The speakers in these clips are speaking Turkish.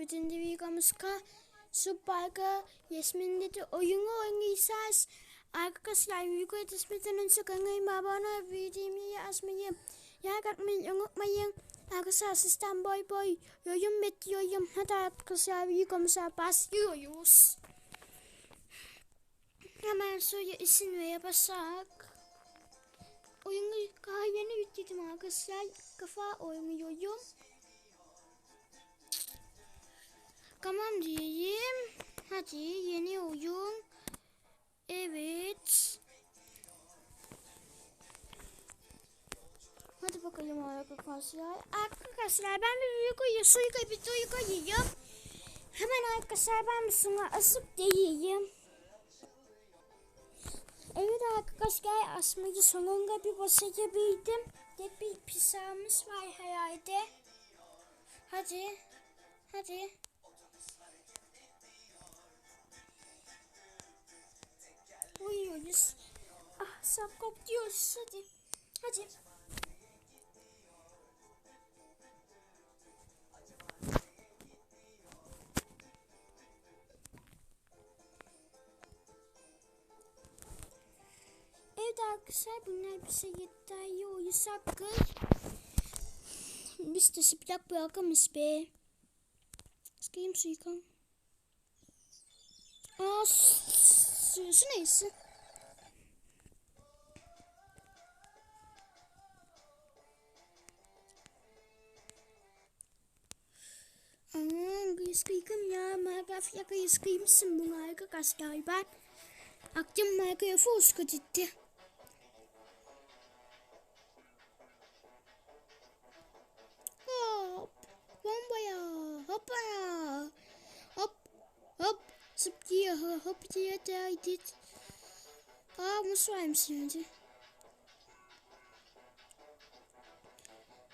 Bütün videomuska Subaka Yasmin dedi oyunu oynayacağız. Arkadaşlar videoyu desmeden önce kanalıma abone olup videomu yazmayı, like atmayı unutmayın. Arkadaşlar sizden boy boy yorum bekliyorum. Hadi arkadaşlar videomuza başlıyoruz. Hemen suya isim ve basak. Oyunu daha yeni yükledim arkadaşlar. Kafa oynuyorum. Tamam diyeyim. Hadi yeni oyun. Evet. Hadi bakalım arkadaşlar. Arkadaşlar ben bir büyük uyuyor. Suyu bir duygu yiyorum. Hemen arkadaşlar ben bir suna asıp değeyim. Evet arkadaşlar asmayı sonunda bir başarabildim. De bir pisamiz var herhalde. Hadi. Hadi. Uyuyoruz. Ah sapkop diyoruz hadi. Hadi. Evet arkadaşlar bunlar bize yeterli uyusak kız. Biz de sıplak bırakamayız be. Sıkayım suyu kan. Aa suyusu neyse. Kıyıskıyım ya. Margaf ya kıyıskıyımsın bu marga kaskay ben. Aklım margaya fosku gitti. Zıplıyor. Hop diye değdik. Aa muz varmış önce.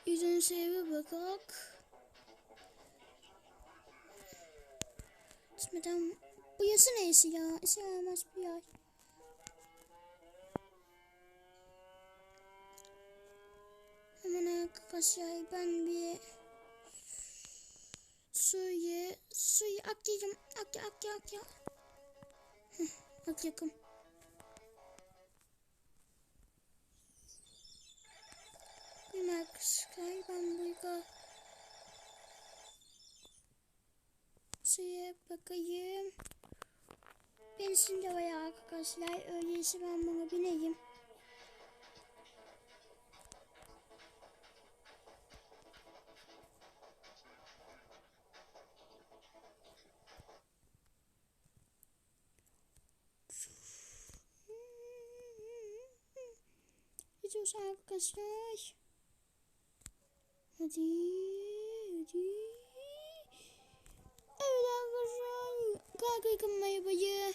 Yüzün sevi bakak. Madem bu yası neyse ya? İstemez bir yer. Hemen arkadaşlar ben bir suyu suyu aklayacağım. Akla akla akla. Aklayacağım. Bir arkadaşlar ben burada suya bakayım. Bensin de var arkadaşlar. Öyleyse ben buna bineyim. Gidiyoruz arkadaşlar. Hadi. Hadi. Evet arkadaşlar. Kalk yakın arabayı.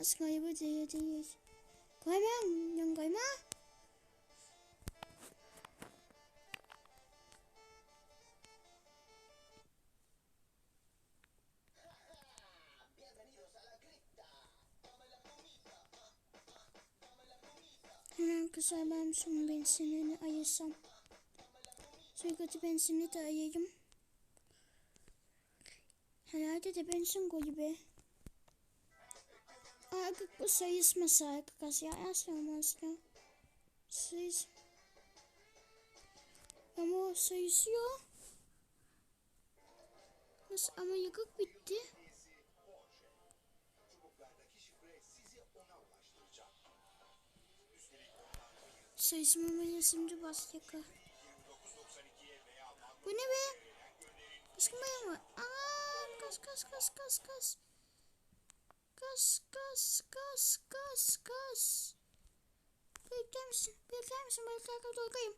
Nasıl araba değil değil. Kayma. Yan kayma. Kızlar ben son benzinini ayırsam. Sürekli benzinini de ayırayım. Herhalde de benzin koyu be. Artık bu sayısmasa arkadaşlar. Asla asla. Sayıs. Ama sayısıyor. Nasıl ama yakıt bitti. Sayısmamaya şimdi bas yaka. Bu ne be? Kıskımaya mı? Aa, kas kas kas kas kas. Kas kas kas kas kas. Bekler misin? Bekler misin? Bekler dokayım.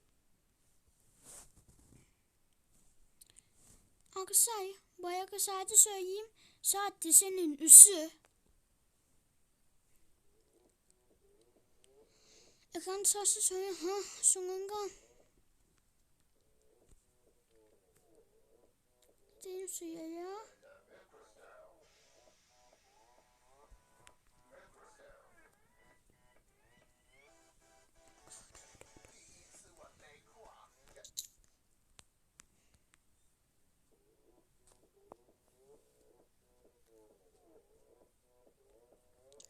Arkadaşlar bayağı saati söyleyeyim. Saat senin üssü. Ekran sarsı söyle. Ha sonunda. Gidelim suya ya.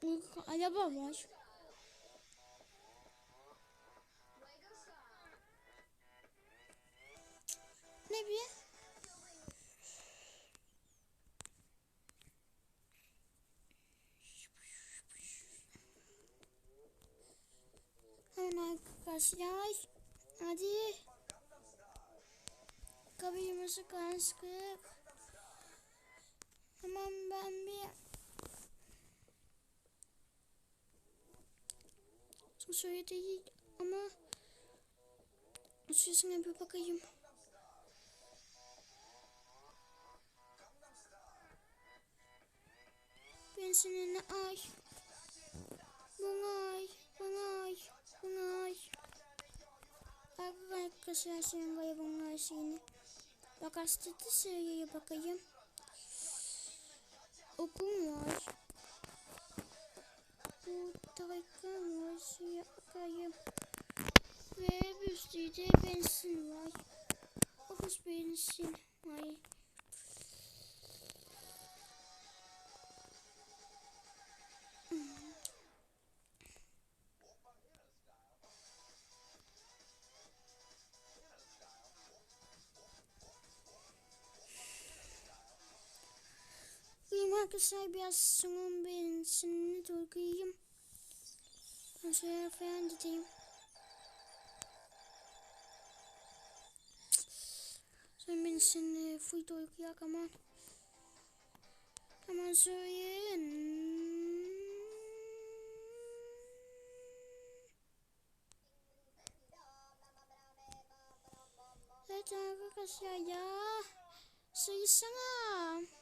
Uyku, araba var. Arkadaşlar. Hadi. Kapıyımızı kansık. Hemen ben bir Şöyle değil ama Üstüne bir bakayım. Ben seninle ay. Bungay, Arkadaşlar senin bungay seni. Bak hastası söyleye bakayım. Okum var. Bu tarafa var. Suya bakayım. Ve bir sürü de bensin var. Okuz bensin var. Arkadaşlar biraz sunum bensinini doldurayım. Ben şöyle falan gideyim. Sen bensinini full dolduruyak ama. Hemen söyleyin. Evet arkadaşlar ya. Sayısana.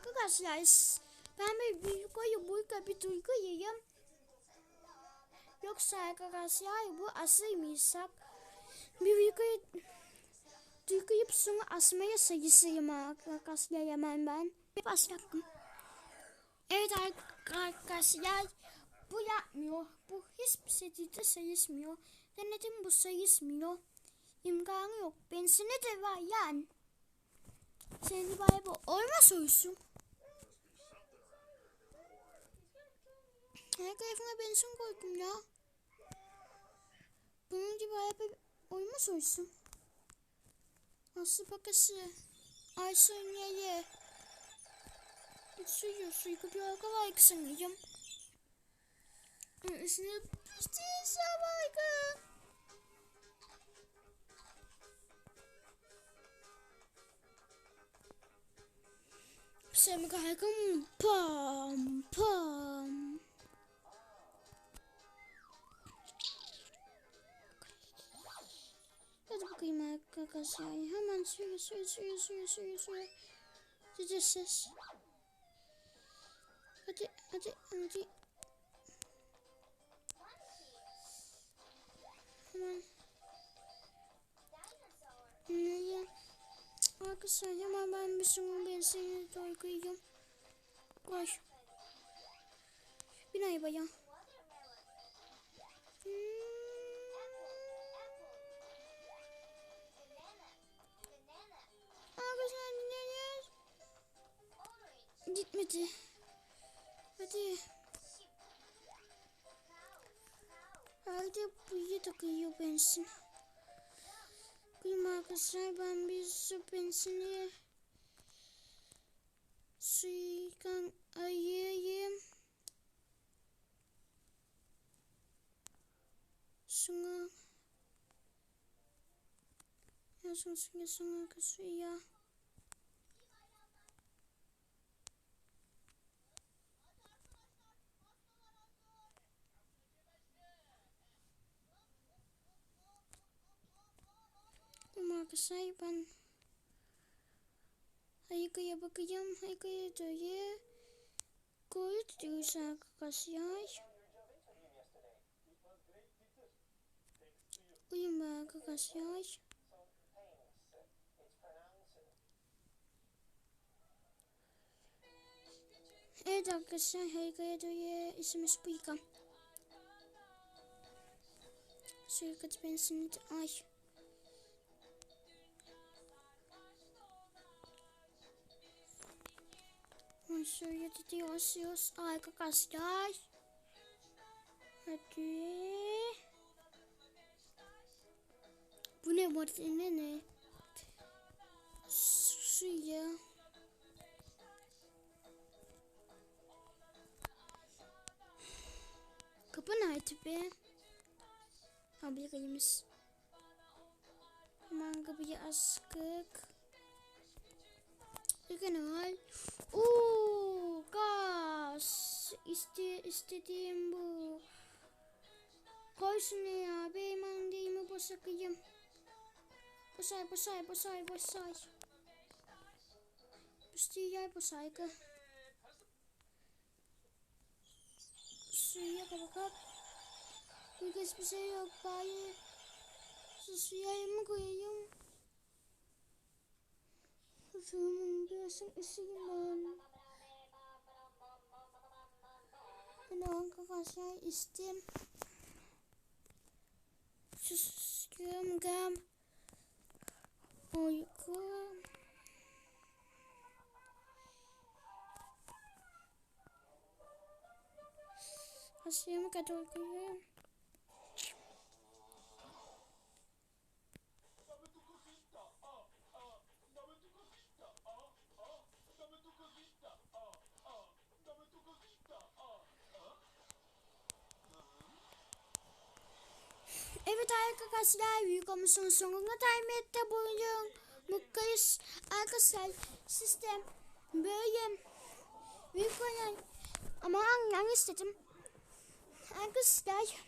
Arkadaşlar ben bir videoyu burada bir duyguyum. Yoksa arkadaşlar bu asılmayacak. Bir videoyu duyguyup sonra asmaya sayısıyım arkadaşlar hemen ben. Bir başlattım. Evet arkadaşlar bu yapmıyor. Bu hiçbir şekilde sayısmıyor. Denedim bu sayısmıyor. İmkanı yok. Bensine de var yani. Senin bana bu olmaz olsun. Her tarafına bensin koydum ya. Bunun gibi araba olmaz olsun. Aslı bakası. Aysun yeye. Suyu suyu bir arka var sanırım. Üstüne pişti sabah Sen kalkın pam pam. Hadi bakayım arkadaşlar. Hemen suyu suyu suyu suyu suyu. Size ses. Hadi hadi hadi. Hemen. Nereye? Arkadaşlar hemen ben bir sürü benzini doldurayım. Koş. Bin arabaya. Hmm. Gitmedi. Hadi. Hadi buraya takıyor benzin. Bugün arkadaşlar ben bir su benzini suyu ayırayım. Sonra yazın suya sonra suya. Arkadaşlar ben Haykaya bakacağım. Haykaya diye koy diyoruz arkadaşlar. Uyum arkadaşlar. Evet arkadaşlar Haykaya diye ismimiz bu yıkam. Suikat benzini ay. Hemen şöyle diyoruz arkadaşlar. Hadi. Bu ne bu ne ne? Suya. Kapı nerede be? Ha biriymiş. Hemen kapıyı açtık. Genel. Uuu gaz. İste, istediğim bu. Koy şunu ya. Benim andığımı boşakayım. Boşay boşay boşay boşay. Üstü yer boşay kı. Suya kapakap. Bir kez bir şey yok bari. Su suya mı koyayım? Suyumun birazcık ısıyım ben. Arkadaşlar istim. Susuyum gam. Uyku. Asya'mı kadar uykuyorum. Evet arkadaşlar videomuzun sonuna gelmekte bulunuyorum. Mutluyuz. Arkadaşlar sistem böyle videolar ama anlam istedim. Arkadaşlar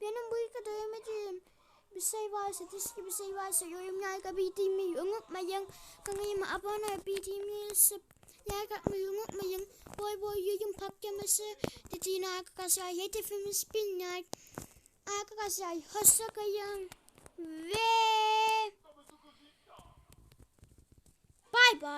benim bu ilk dövmediğim bir şey varsa, diski bir şey varsa yorumlarda bildiğimi unutmayın. Kanalıma abone olup bildiğimi like atmayı unutmayın. Boy boy yorum patlaması dediğini arkadaşlar hedefimiz bin like. Arkadaşlar hoşça kalın ve bay bay.